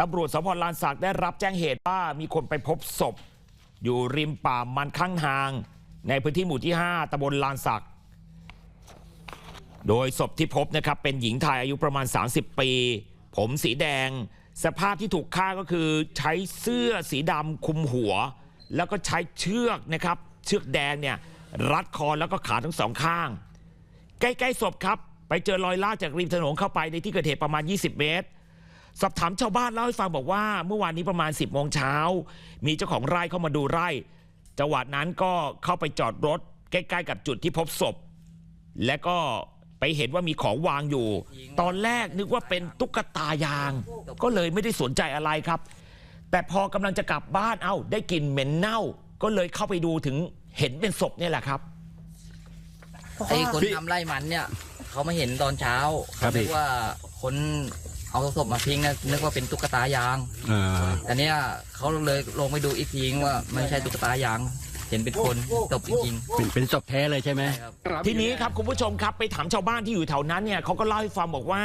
ตำรวจสพลานสักได้รับแจ้งเหตุว่ามีคนไปพบศพ อยู่ริมป่ามันข้างทาง ในพื้นที่หมู่ที่ 5ตำบลลานสัก โดยศพที่พบนะครับเป็นหญิงไทยอายุประมาณ 30 ปี ผมสีแดง สภาพที่ถูกฆ่าก็คือใช้เสื้อสีดำคลุมหัว แล้วก็ใช้เชือกนะครับ เชือกแดงเนี่ยรัดคอแล้วก็ขาทั้งสองข้าง ใกล้ๆศพครับ ไปเจอรอยลากจากริมถนนเข้าไปในที่เกิดเหตุประมาณ 20 เมตร สอบถามชาวบ้านเล่าให้ฟังบอกว่า เมื่อวานนี้ประมาณ 10โมงเช้า มีเจ้าของไร่เข้ามาดูไร่จังหวะนั้นก็เข้าไปจอดรถ ใกล้ ๆ กับจุดที่พบศพ และก็ไปเห็นว่ามีของวางอยู่ ตอนแรกนึกว่าเป็นตุ๊กตายาง ก็เลยไม่ได้สนใจอะไรครับ แต่พอกำลังจะกลับบ้านเอ้า ได้กลิ่นเหม็นเน่า ก็เลยเข้าไปดูถึงเห็นเป็นศพเนี่ยแหละครับไอ้คนทำไร่มันเนี่ย เขามาเห็นตอนเช้าครับเขานึพี่กว่าคน เอาศพมาทิ้งนะนึกว่าเป็นตุ๊กตายางอ่าแต่เนี้ยเขาเลยลงไปดูอีกทีว่าไม่ใช่ตุ๊กตายาง เห็นเป็นคนศพจริงเป็นเป็นศพแท้เลยใช่ไหมๆใช่ครับ ทีนี้ครับคุณผู้ชมครับไปถามชาวบ้านที่อยู่แถวนั้นเนี่ยเขาก็เล่าให้ฟังบอกว่า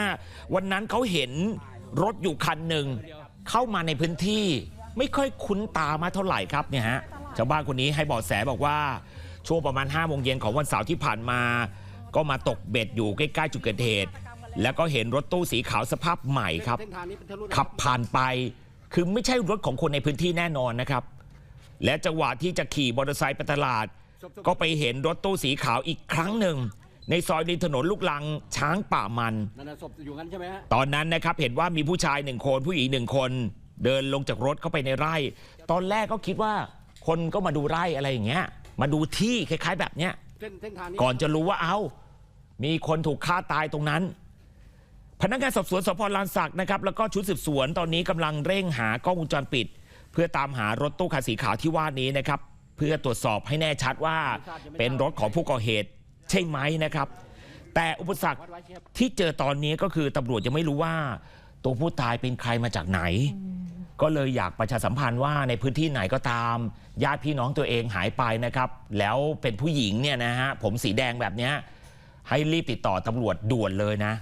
วันนั้นเขาเห็นรถอยู่คันหนึ่งเข้ามาในพื้นที่ ไม่ค่อยคุ้นตามาเท่าไหร่ครับเนี่ยฮะชาวบ้านคนนี้ให้เบาะแสบอกว่าช่วงประมาณ5้าโมงเย็นของวันเสาร์ที่ผ่านมา ก็มาตกเบ็ดอยู่ใกล้ๆจุดเกิดเหตุ แล้วก็เห็นรถตู้สีขาวสภาพใหม่ครับ ขับผ่านไป คือไม่ใช่รถของคนในพื้นที่แน่นอนนะครับ และจังหวะที่จะขี่มอเตอร์ไซค์ไปตลาด ก็ไปเห็นรถตู้สีขาวอีกครั้งหนึ่ง ในซอยริมถนนลูกลังช้างป่ามันนั่นนะศพอยู่งั้นใช่ไหมฮะตอนนั้นนะครับเห็นว่ามีผู้ชายหนึ่งคนผู้หญิงหนึ่งคน เดินลงจากรถเข้าไปในไร่ ตอนแรกก็คิดว่าคนก็มาดูไร่อะไรอย่างเงี้ย มาดูที่คล้าย ๆ แบบเนี้ยเส้นเส้นทางนี้ก่อนจะรู้ว่าเอา้ามีคนถูกฆ่าตายตรงนั้น พนักงานสอบสวนสพลานสักนะครับแล้วก็ชุดสืบสวนตอนนี้กำลังเร่งหากล้องวงจรปิด เพื่อตามหารถตู้คันสีขาวที่ว่านี้นะครับเพื่อตรวจสอบให้แน่ชัดว่าเป็นรถของผู้ก่อเหตุใช่ไหมนะครับ แต่อุปสรรคที่เจอตอนนี้ก็คือตำรวจยังไม่รู้ว่า ตัวผู้ตายเป็นใครมาจากไหน ก็เลยอยากประชาสัมพันธ์ว่าในพื้นที่ไหนก็ตาม ญาติพี่น้องตัวเองหายไปนะครับ แล้วเป็นผู้หญิงเนี่ยนะฮะผมสีแดงแบบนี้ให้รีบติดต่อตำรวจด่วนเลยนะ